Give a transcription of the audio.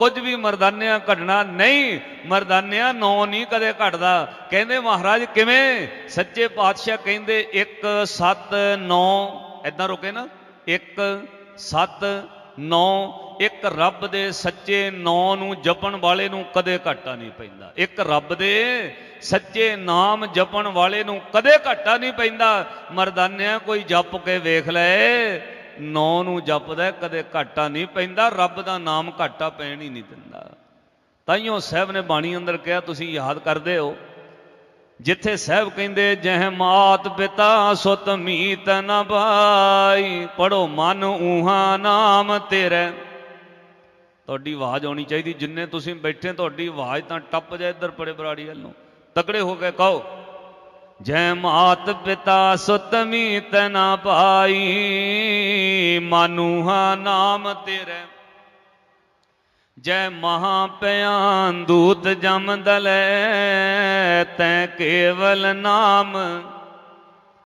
ਕੁਝ ਵੀ ਮਰਦਾਨਿਆਂ ਘਟਣਾ ਨਹੀਂ, ਮਰਦਾਨਿਆਂ ਨੌ ਨਹੀਂ ਕਦੇ ਘਟਦਾ। ਕਹਿੰਦੇ ਮਹਾਰਾਜ ਕਿਵੇਂ? ਸੱਚੇ ਪਾਤਸ਼ਾਹ ਕਹਿੰਦੇ 1 7 9 ਐਦਾਂ ਰੁਕੇ ਨਾ। 1 7 9 ਇੱਕ ਰੱਬ ਦੇ ਸੱਚੇ ਨਾਂ ਨੂੰ ਜਪਣ ਵਾਲੇ ਨੂੰ ਕਦੇ ਘਾਟਾ ਨਹੀਂ ਪੈਂਦਾ। ਇੱਕ ਰੱਬ ਦੇ ਸੱਚੇ ਨਾਮ ਜਪਣ ਵਾਲੇ ਨੂੰ ਕਦੇ ਘਾਟਾ ਨਹੀਂ ਪੈਂਦਾ। ਮਰਦਾਨਿਆਂ ਕੋਈ ਜਪ ਕੇ ਵੇਖ ਲੈ ਨੌ ਨੂੰ ਜਪਦਾ ਕਦੇ ਘਾਟਾ ਨਹੀਂ ਪੈਂਦਾ, ਰੱਬ ਦਾ ਨਾਮ ਘਾਟਾ ਪੈਣ ਹੀ ਨਹੀਂ ਦਿੰਦਾ। ਤਾਈਓ ਸਾਹਿਬ ਨੇ ਬਾਣੀ ਅੰਦਰ ਕਿਹਾ, ਤੁਸੀਂ ਯਾਦ ਕਰਦੇ ਹੋ, ਜਿੱਥੇ ਸਾਹਿਬ ਕਹਿੰਦੇ, ਜਹ ਮਾਤ ਪਿਤਾ ਸੁਤ ਮੀਤ ਨ ਭਾਈ ਪੜੋ ਮਨ ਊਹਾ ਨਾਮ ਤੇਰੇ। ਤੁਹਾਡੀ ਆਵਾਜ਼ ਆਉਣੀ ਚਾਹੀਦੀ, ਜਿੰਨੇ ਤੁਸੀਂ ਬੈਠੇ ਤੁਹਾਡੀ ਆਵਾਜ਼ ਤਾਂ ਟੱਪ ਜਾਏ ਇੱਧਰ ਪੜੇ ਬਰਾੜੀ ਵੱਲੋਂ ਤਕੜੇ ਹੋ ਕੇ ਕਹੋ। ਜੈ ਮਾਤ ਪਿਤਾ ਸੁਤਮੀ ਮੀਤ ਨ ਮਾਨੂਹਾ ਨਾਮ ਤੇਰੇ। ਜੈ ਮਹਾ ਪਿਆਨ ਦੂਤ ਜਮ ਦਲੇ, ਤੈ ਕੇਵਲ ਨਾਮ